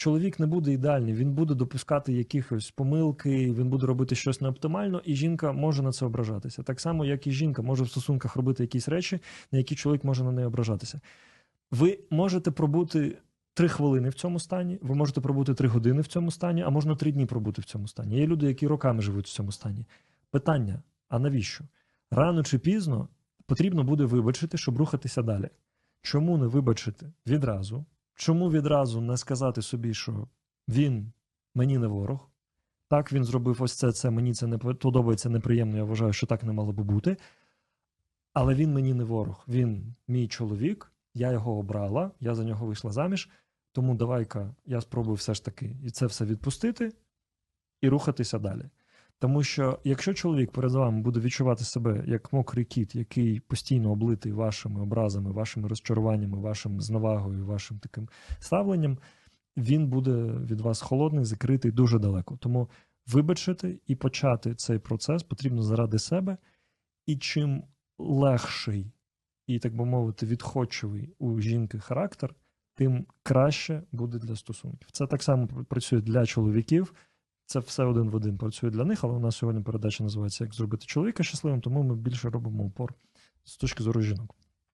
чоловік не буде ідеальний, він буде допускати якихось помилки, він буде робити щось неоптимально, і жінка може на це ображатися. Так само, як і жінка може в стосунках робити якісь речі, на які чоловік може на неї ображатися. Ви можете пробути три хвилини в цьому стані, ви можете пробути три години в цьому стані, а можна три дні пробути в цьому стані. Є люди, які роками живуть в цьому стані. Питання: а навіщо? Рано чи пізно потрібно буде вибачити, щоб рухатися далі. Чому не вибачити відразу? Чому відразу не сказати собі, що він мені не ворог? Так, він зробив ось це, це мені це не подобається неприємно. Я вважаю, що так не мало би бути. Але він мені не ворог. Він мій чоловік, я його обрала, я за нього вийшла заміж. Тому давай-ка я спробую все ж таки і це все відпустити і рухатися далі. Тому що якщо чоловік перед вами буде відчувати себе як мокрий кіт, який постійно облитий вашими образами, вашими розчаруваннями, вашим зневагою, вашим таким ставленням, він буде від вас холодний, закритий дуже далеко. Тому вибачити і почати цей процес потрібно заради себе. І чим легший і, так би мовити, відходчивий у жінки характер, тим краще буде для стосунків. Це так само працює для чоловіків. Це все один в один працює для них, але у нас сьогодні передача називається Як зробити чоловіка щасливим, тому ми більше робимо упор з точки зору жінок.